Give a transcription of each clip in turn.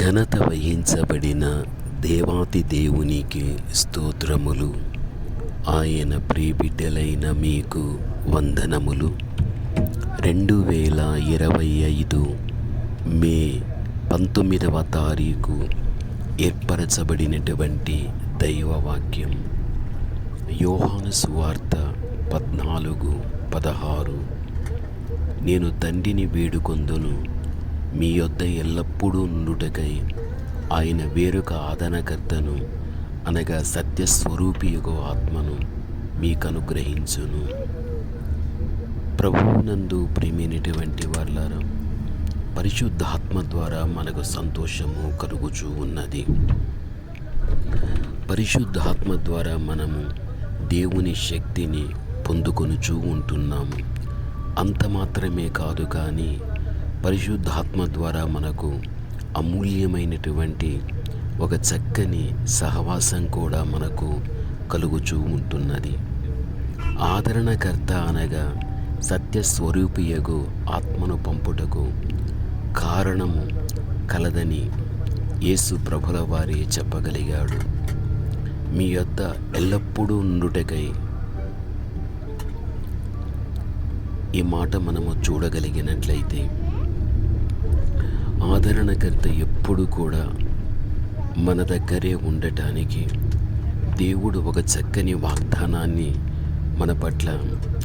ఘనత వహించబడిన దేవాతి దేవునికి స్తోత్రములు. ఆయన ప్రీబిడ్డలైన మీకు వందనములు. రెండు వేల ఇరవై ఐదు మే పంతొమ్మిదవ తారీఖు ఏర్పరచబడినటువంటి దైవవాక్యం. యోహాను సువార్త పద్నాలుగు పదహారు. నేను తండ్రిని వేడుకొందును. మీ యొద్ద ఎల్లప్పుడూ నుండుటకై ఆయన వేరొక ఆదరణకర్తను అనగా సత్యస్వరూపియగు ఆత్మను మీకు అనుగ్రహించును ప్రభువునందు ప్రేమైనటువంటి వాళ్ళారా పరిశుద్ధాత్మ ద్వారా మనకు సంతోషము కలుగుచూ ఉన్నది. పరిశుద్ధాత్మ ద్వారా మనము దేవుని శక్తిని పొందుకొనుచూ ఉంటున్నాము. అంత మాత్రమే కాదు కానీ పరిశుద్ధాత్మ ద్వారా మనకు అమూల్యమైనటువంటి ఒక చక్కని సహవాసం కూడా మనకు కలుగుచూ ఉంటున్నది. ఆదరణకర్త అనగా సత్యస్వరూపియగు ఆత్మను పంపుటకు కారణము కలదని యేసు ప్రభుల వారి చెప్పగలిగాడు. మీ యొద్ద ఎల్లప్పుడూ ఉండుటకై ఈ మాట మనము చూడగలిగినట్లయితే ఆదరణకర్త ఎప్పుడు కూడా మన దగ్గరే ఉండటానికి దేవుడు ఒక చక్కని వాగ్దానాన్ని మన పట్ల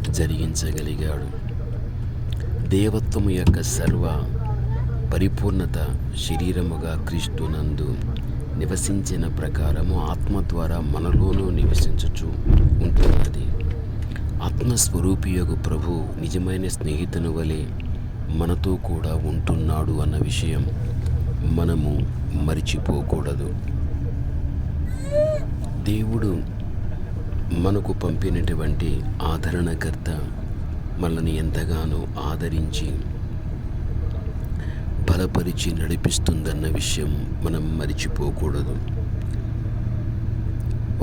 జరిగించగలిగాడు. దేవత్వము యొక్క సర్వ పరిపూర్ణత శరీరముగా క్రీస్తునందు నివసించిన ప్రకారము ఆత్మ ద్వారా మనలోనూ నివసించుచు ఉంటున్నది. ఆత్మస్వరూపియగు ప్రభు నిజమైన స్నేహితుని వలె మనతో కూడా ఉంటున్నాడు అన్న విషయం మనము మరిచిపోకూడదు. దేవుడు మనకు పంపినటువంటి ఆదరణకర్త మనల్ని ఎంతగానో ఆదరించి బలపరిచి నడిపిస్తుందన్న విషయం మనం మరిచిపోకూడదు.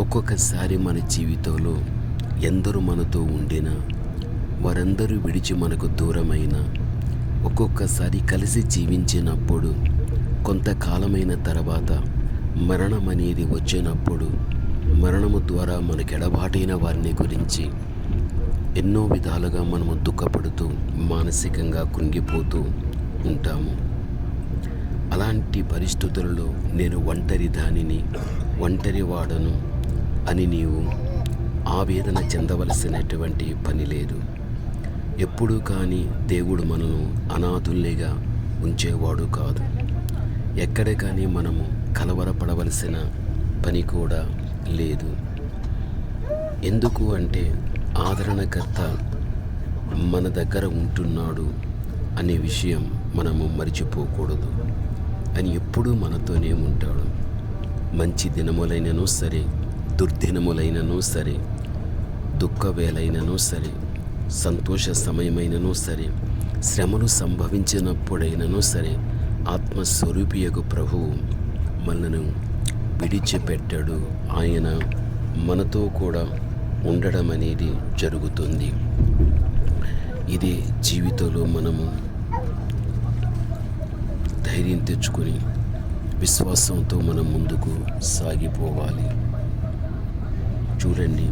ఒక్కొక్కసారి మన జీవితంలో ఎందరు మనతో ఉండినా వారందరూ విడిచి మనకు దూరమైన ఒక్కొక్కసారి కలిసి జీవించినప్పుడు కొంతకాలమైన తర్వాత మరణం అనేది వచ్చినప్పుడు మరణము ద్వారా మనకెడబాటైన వారిని గురించి ఎన్నో విధాలుగా మనము దుఃఖపడుతూ మానసికంగా కృంగిపోతూ ఉంటాము. అలాంటి పరిస్థితులలో నేను ఒంటరి దానిని ఒంటరి వాడను అని నీవు ఆవేదన చెందవలసినటువంటి పని లేదు. ఎప్పుడూ కానీ దేవుడు మనను అనాథుల్నిగా ఉంచేవాడు కాదు. ఎక్కడ కానీ మనము కలవరపడవలసిన పని కూడా లేదు. ఎందుకు అంటే ఆదరణకర్త మన దగ్గర ఉంటున్నాడు అనే విషయం మనము మర్చిపోకూడదు అని ఎప్పుడూ మనతోనే ఉంటాడు. మంచి దినములైనను సరే దుర్దినములైనను సరే దుఃఖవేలైనను సరే సంతోష సమయమైనను సరే శ్రమలు సంభవించినప్పుడైనను సరే ఆత్మస్వరూపియకు ప్రభువు మనను విడిచిపెట్టాడు. ఆయన మనతో కూడా ఉండడం అనేది జరుగుతుంది. ఇది జీవితంలో మనము ధైర్యం తెచ్చుకొని విశ్వాసంతో మనం ముందుకు సాగిపోవాలి. చూడండి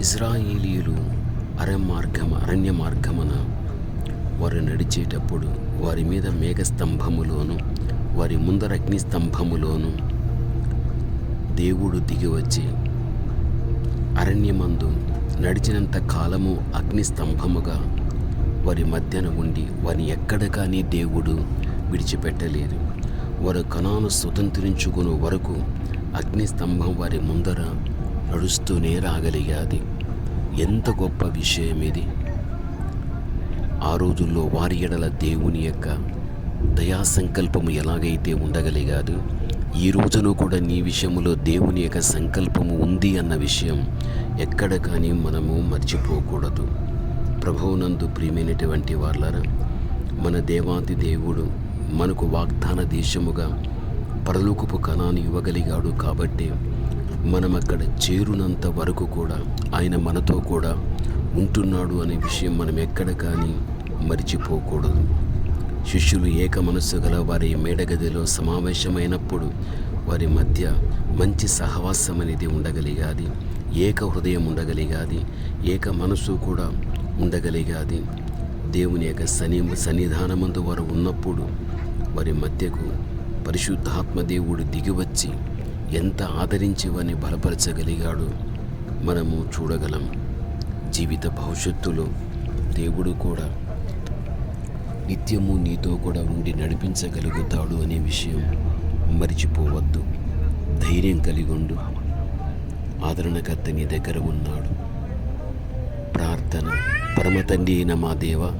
ఇజ్రాయేలీలు అరణ్య మార్గం అరణ్య మార్గమున వారు నడిచేటప్పుడు వారి మీద మేఘస్తంభములోను వారి ముందర అగ్నిస్తంభములోను దేవుడు దిగి వచ్చి అరణ్యమందు నడిచినంత కాలము అగ్ని స్తంభముగా వారి మధ్యన ఉండి వారిని ఎక్కడ కానీ దేవుడు విడిచిపెట్టలేదు. వారు కణాను స్వతంత్రించుకునే వరకు అగ్ని స్తంభం వారి ముందర నడుస్తూనే రాగలిగాది. ఎంత గొప్ప విషయం ఇది. ఆ రోజుల్లో వారి ఎడల దేవుని యొక్క దయా సంకల్పము ఎలాగైతే ఉండగలిగాదు ఈ రోజును కూడా నీ విషయంలో దేవుని యొక్క సంకల్పము ఉంది అన్న విషయం ఎక్కడ కానీ మనము మర్చిపోకూడదు. ప్రభువునందు ప్రియమైనటువంటి వాళ్ళరా మన దేవాతి దేవుడు మనకు వాగ్దాన దేశముగా పరలోకపు కణాన్ని ఇవ్వగలిగాడు కాబట్టి మనం అక్కడ చేరునంత వరకు కూడా ఆయన మనతో కూడా ఉంటున్నాడు అనే విషయం మనం ఎక్కడ కానీ మర్చిపోకూడదు. శిష్యులు ఏక మనస్సు గల వారి మేడగదిలో సమావేశమైనప్పుడు వారి మధ్య మంచి సహవాసం అనేది ఉండగలిగాది. ఏక హృదయం ఉండగలిగాది. ఏక మనసు కూడా ఉండగలిగాది. దేవుని యొక్క సన్ని సన్నిధానమందు వారు ఉన్నప్పుడు వారి మధ్యకు పరిశుద్ధాత్మ దేవుడు దిగివచ్చి ఎంత ఆదరించేవని బలపరచగలిగాడు బలపరచగలిగాడో మనము చూడగలం. జీవిత భవిష్యత్తులో దేవుడు కూడా నిత్యము నీతో కూడా ఉండి నడిపించగలుగుతాడు అనే విషయం మరిచిపోవద్దు. ధైర్యం కలిగి ఉండు ఆదరణకర్త నీ దగ్గర ఉన్నాడు. ప్రార్థన. పరమ తండ్రి అయిన మా దేవ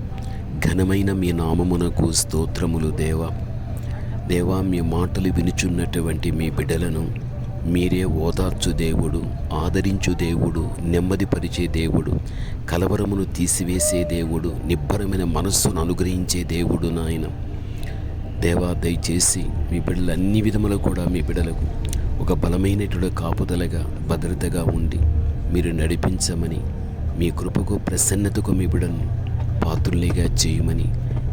ఘనమైన మీ నామమునకు స్తోత్రములు దేవ. దేవా మీ మాటలు వినుచున్నటువంటి మీ బిడ్డలను మీరే ఓదార్చు దేవుడు ఆదరించు దేవుడు నెమ్మదిపరిచే దేవుడు కలవరమును తీసివేసే దేవుడు నిబ్బరమైన మనస్సును అనుగ్రహించే దేవుడు నాయన. దేవా దయచేసి మీ బిడ్డలు అన్ని విధములు కూడా మీ బిడ్డలకు ఒక బలమైనటువంటి కాపుదలగా భద్రతగా ఉండి మీరు నడిపించమని మీ కృపకు ప్రసన్నతకు మీ బిడ్డను పాత్రునిగా చేయమని